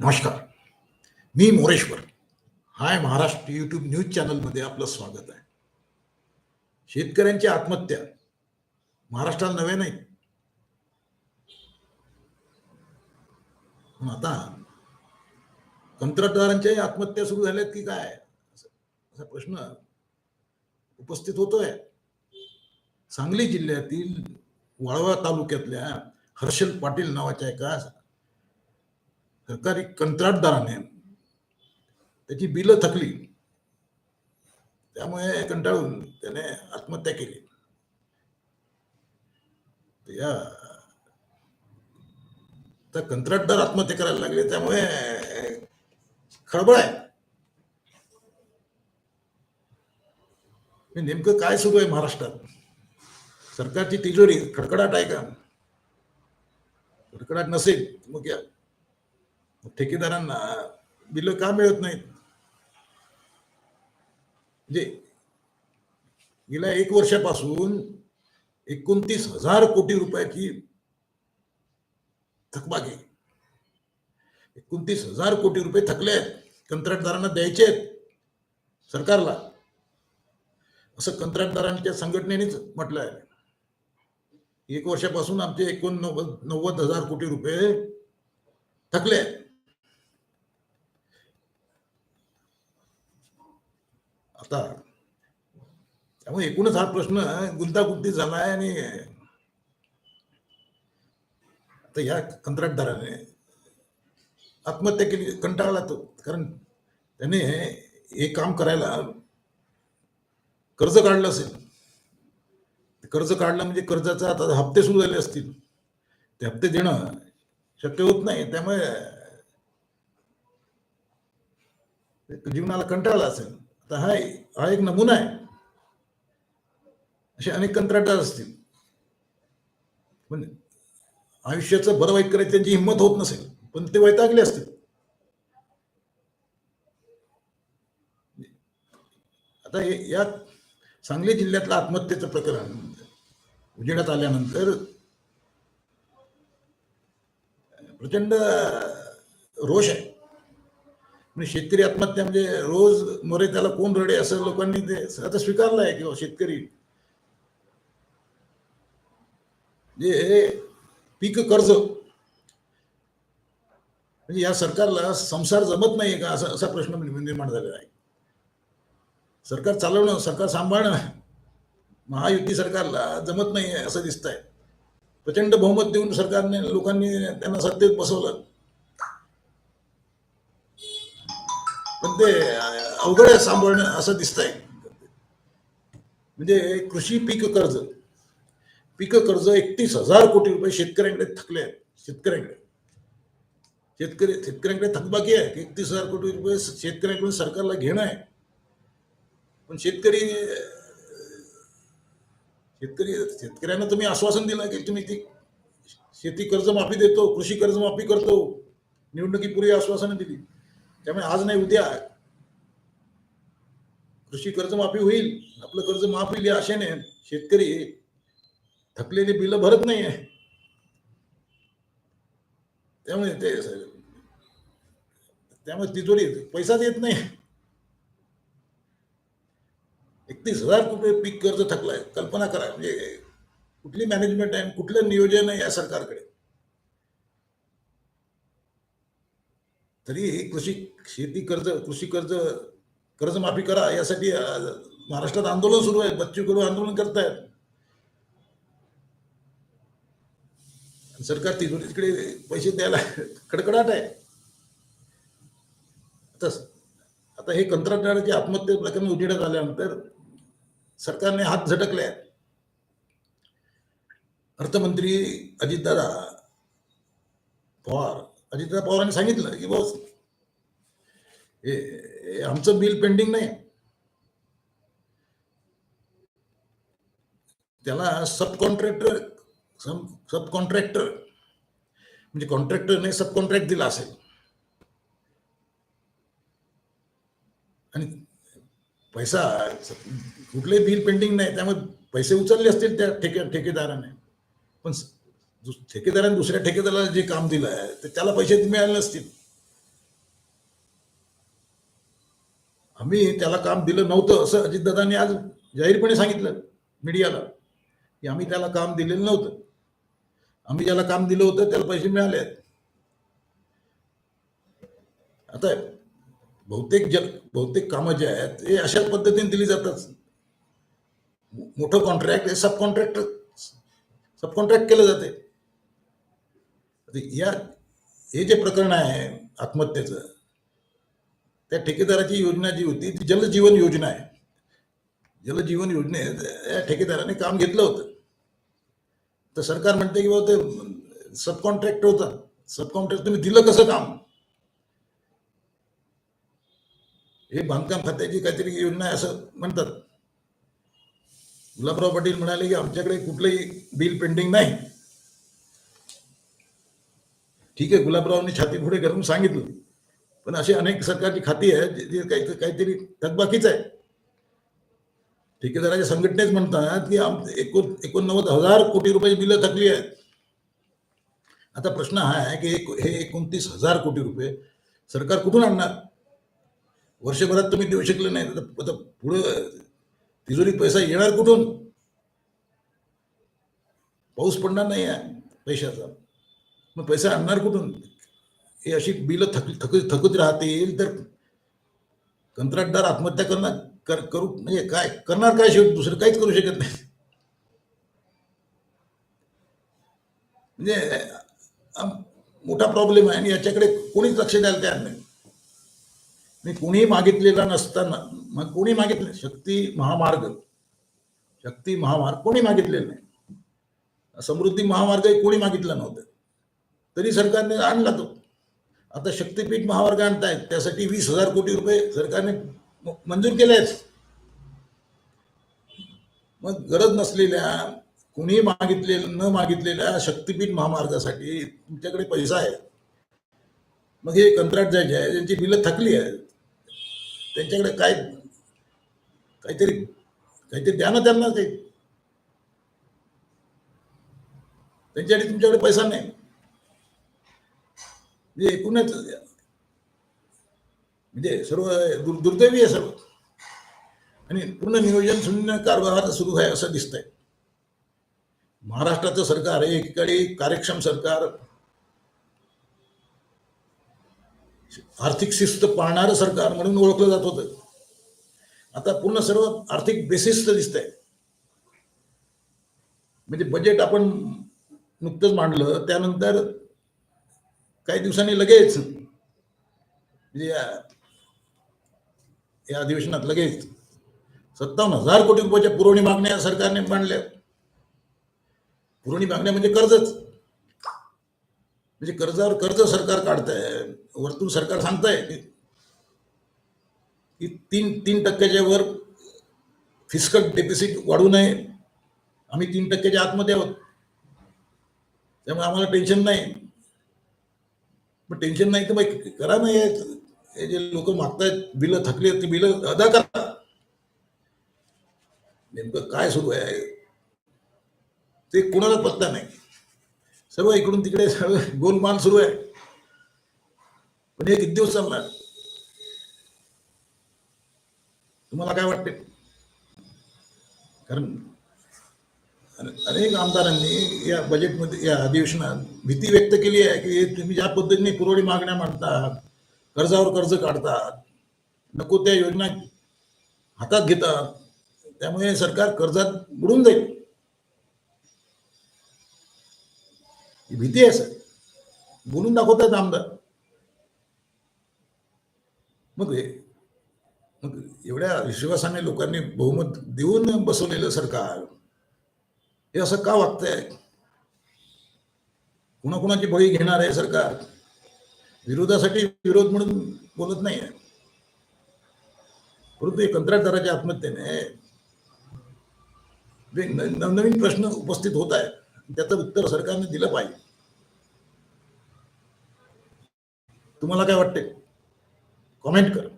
नमस्कार. मी Moreshwar. Hi Maharashtra YouTube news चॅनलमध्ये आपलं स्वागत आहे. शेतकऱ्यांची आत्महत्या. महाराष्ट्रात नव्या नाही. पण आता कंत्राटदारांच्याही आत्महत्या सुरू झाल्यात की काय? असा प्रश्न उपस्थित होतोय. सांगली जिल्ह्यातील वाळवा तालुक्यातल्या हर्षल पाटील नावाच्या एका सरकारी कंत्राटदाराने त्याची बिलं थकली. त्यामुळे कंटाळून त्याने आत्महत्या केली. या तर कंत्राटदार आत्महत्या करायला लागले त्यामुळे खळबळ आहे. नेमकं काय सुरू आहे महाराष्ट्रात? सरकारची तिजोरी खडखडाट आहे का? खडखडाट नसेल मग या ठेकेदारांना बिल का मिळत नाहीत? म्हणजे गेल्या एक वर्षापासून एकोणतीस हजार कोटी रुपयाची थकबाकी एकोणतीस हजार कोटी रुपये थकले आहेत कंत्राटदारांना द्यायचे आहेत सरकारला. असं कंत्राटदारांच्या संघटनेनेच म्हटलं आहे. एक वर्षापासून आमचे एकोणनव्वद नव्वद हजार कोटी रुपये थकले आहेत. आता त्यामुळे एकूणच हा प्रश्न गुंतागुंती झाला आहे आणि आता ह्या कंत्राटदाराने आत्महत्या केली कंटाळला तो. कारण त्याने हे काम करायला कर्ज काढलं असेल. कर्ज काढलं म्हणजे कर्जाचा आता हप्ते सुरू झाले असतील. ते हप्ते देणं शक्य होत नाही. त्यामुळे जीवनाला कंटाळला असेल. आता हा हा एक नमुना आहे. असे अनेक कंत्राटदार असतील. पण आयुष्याचं बरं वाईट करायची त्यांची हिंमत होत नसेल पण ते वैतागले असतील. आता हे या सांगली जिल्ह्यातलं आत्महत्येचं प्रकरण उजेडात आल्यानंतर प्रचंड रोष आहे. म्हणजे शेतकरी आत्महत्या म्हणजे रोज मरे त्याला कोण रडे असं लोकांनी ते आता स्वीकारलं आहे किंवा शेतकरी. जे पीक कर्ज. म्हणजे या सरकारला संसार जमत नाहीये का असा असा प्रश्न म्हणजे निर्माण झालेला आहे. सरकार चालवणं सरकार सांभाळणं महायुती सरकारला जमत नाही आहे असं दिसत आहे प्रचंड बहुमत देऊन सरकारने लोकांनी त्यांना सत्तेत बसवलं. ते अवघड आहे सांभाळणं असं दिसतंय. म्हणजे कृषी पीक कर्ज पीक कर्ज एकतीस हजार कोटी रुपये शेतकऱ्यांकडे थकले आहेत शेतकऱ्यांकडे. शेतकरी शेतकऱ्यांकडे थकबाकी आहे एकतीस हजार कोटी रुपये शेतकऱ्यांकडून सरकारला घेणं आहे. पण शेतकरी शेतकरी शेतकऱ्यांना तुम्ही आश्वासन दिलं की तुम्ही ती शेती कर्जमाफी देतो कृषी कर्जमाफी करतो. निवडणुकीपूर्वी आश्वासनं दिली. त्यामुळे आज नाही उद्या कृषी कर्जमाफी होईल आपलं कर्ज माफ होईल या आशेने शेतकरी थकलेली बिलं भरत नाही आहे त्यामुळे ते त्यामुळे तिजोरी पैसाच येत नाही. एकतीस हजार रुपये पीक कर्ज थकलाय. कल्पना करा म्हणजे कुठली मॅनेजमेंट आहे कुठलं नियोजन आहे या सरकारकडे? तरी कृषी शेती कर्ज कृषी कर्ज कर्जमाफी करा यासाठी महाराष्ट्रात आंदोलन सुरू आहे. बच्चू कडू आंदोलन करतायत. सरकार तिजोरीकडे पैसे द्यायला कडकडाट आहे. आता आता हे कंत्राटदाराची आत्महत्या प्रकरण उजेडात आल्यानंतर सरकारने हात झटकले आहेत. अर्थमंत्री अजितदादा पवार अजितदादा पवारांनी सांगितलं की बस आमचं बिल पेंडिंग नाही. त्याला सब कॉन्ट्रॅक्टर सब कॉन्ट्रॅक्टर म्हणजे कॉन्ट्रॅक्टरने सब कॉन्ट्रॅक्ट दिला असेल. आणि पैसा कुठलंही बिल पेंडिंग नाही त्यामुळे पैसे उचलले असतील त्या ठेके ठेकेदाराने. पण ठेकेदाराने दुसऱ्या ठेकेदाराला जे काम दिलं आहे तर त्याला पैसे मिळाले नसतील. आम्ही त्याला काम दिलं नव्हतं असं अजितदादांनी आज जाहीरपणे सांगितलं मीडियाला की आम्ही त्याला काम दिलेलं नव्हतं. आम्ही ज्याला काम दिलं होतं त्याला पैसे मिळाले आहेत. आता बहुतेक जग बहुतेक कामं जे आहेत ते अशाच पद्धतीने दिली जातात. मोठं कॉन्ट्रॅक्ट हे सब कॉन्ट्रॅक्ट सब कॉन्ट्रॅक्ट केलं जाते. या हे जे प्रकरण आहे आत्महत्येचं त्या ठेकेदाराची योजना जी होती ती जलजीवन योजना आहे. जलजीवन योजनेत या ठेकेदाराने काम घेतलं होतं. तर सरकार म्हणते की बाबा ते सबकॉन्ट्रॅक्ट होतं. सबकॉन्ट्रॅक्ट तुम्ही दिलं कसं काम? हे बांधकाम खात्याची काहीतरी योजना आहे असं म्हणतात. गुलाबराव पाटील म्हणाले की आमच्याकडे कुठलंही बिल पेंडिंग नाही. ठीक आहे गुलाबरावनी छाती पुढे करून सांगितलं. पण अशी अनेक सरकारची खाती आहेत जे- काही काहीतरी थकबाकीच आहे. ठेकेदाराच्या संघटनेच म्हणतात की आम एकोण एकोणनव्वद हजार कोटी रुपयाची बिलं थकली आहेत. आता प्रश्न हा आहे की एक- हे एकोणतीस हजार कोटी रुपये सरकार कुठून आणणार? वर्षभरात तुम्ही देऊ शकले नाही तर आता पुढं तिजोरीत पैसा येणार कुठून? पाऊस पडणार नाही आहे पैशाचा. मग पैसा आणणार कुठून? हे अशी बिलं थक थक थकत राहतील तर कंत्राटदार आत्महत्या करणार कर करू म्हणजे काय करणार काय शेवटी दुसरं काहीच करू शकत नाही. म्हणजे मोठा प्रॉब्लेम आहे आणि याच्याकडे कोणीच लक्ष द्यायला तयार नाही. मी कुणीही मागितलेला नसताना मग कोणी मागितले? शक्ती महामार्ग. शक्ती महामार्ग कोणी मागितलेला नाही. समृद्धी महामार्ग कोणी मागितला नव्हतं. तरी सरकारने आणला तो. आता शक्तीपीठ महामार्ग आणतायत त्यासाठी वीस हजार कोटी रुपये सरकारने मंजूर केले आहेत मग गरज नसलेल्या कुणी मागितले न मागितलेल्या शक्तीपीठ महामार्गासाठी तुमच्याकडे पैसा आहे. मग हे कंत्राट जे आहे ज्यांची बिलं थकली आहेत त्यांच्याकडे काय काहीतरी काहीतरी द्या ना त्यांना काही. त्यांच्यासाठी तुमच्याकडे पैसा नाही. म्हणजे एकूणच म्हणजे सर्व दुर् दुर्दैवी आहे सर्व. आणि पूर्ण नियोजन शून्य कारभार सुरू आहे असं दिसतंय. महाराष्ट्राचं सरकार हे एकीकडे कार्यक्षम सरकार. आर्थिक शिस्त पाळणारं सरकार म्हणून ओळखलं जात होतं. आता पूर्ण सर्व आर्थिक बेसिस दिसतंय. म्हणजे बजेट आपण नुकतंच मांडलं त्यानंतर काही दिवसांनी लगेच. म्हणजे या अधिवेशनात लगेच. सत्तावन्न हजार कोटी रुपयाच्या पुरवणी मागण्या सरकारने मांडल्या. पुरवणी मागण्या म्हणजे कर्जच. म्हणजे कर्जावर कर्ज सरकार काढतंय वरतून सरकार सांगतंय की तीन तीन टक्क्याच्या वर फिजिकल डेफिसिट वाढू नये. आम्ही तीन टक्क्याच्या आतमध्ये आहोत. त्यामुळे आम्हाला टेन्शन नाही. मग टेन्शन नाही तर मग करा नाही हे जे लोक मागतायत बिलं थकली आहेत ती बिलं अदा करा. नेमकं काय सुरू आहे? ते कुणाला पत्ता नाही. सर्व इकडून तिकडे सर्व गोलमाल सुरू आहे. पण हे किती दिवस चालणार? तुम्हाला काय वाटते कारण अनेक आमदारांनी या बजेटमध्ये या अधिवेशनात भीती व्यक्त केली आहे की तुम्ही ज्या पद्धतीने पुरवणी मागण्या मांडतात कर्जावर कर्ज काढतात नको त्या योजना हातात घेतात त्यामुळे सरकार कर्जात बुडून जाईल. भीती आहे सर. बोलून दाखवतात आमदार. मग मग एवढ्या विश्वासाने लोकांनी बहुमत देऊन बसवलेलं सरकार हे असं का वागतंय? कुणाकुणाची बळी घेणार आहे सरकार? विरोधासाठी विरोध म्हणून बोलत नाही आहे. परंतु हे कंत्राटदाराच्या आत्महत्येने नवनवीन प्रश्न उपस्थित होत आहे त्याचं उत्तर सरकारने दिलं पाहिजे. तुम्हाला काय वाटते कॉमेंट करा.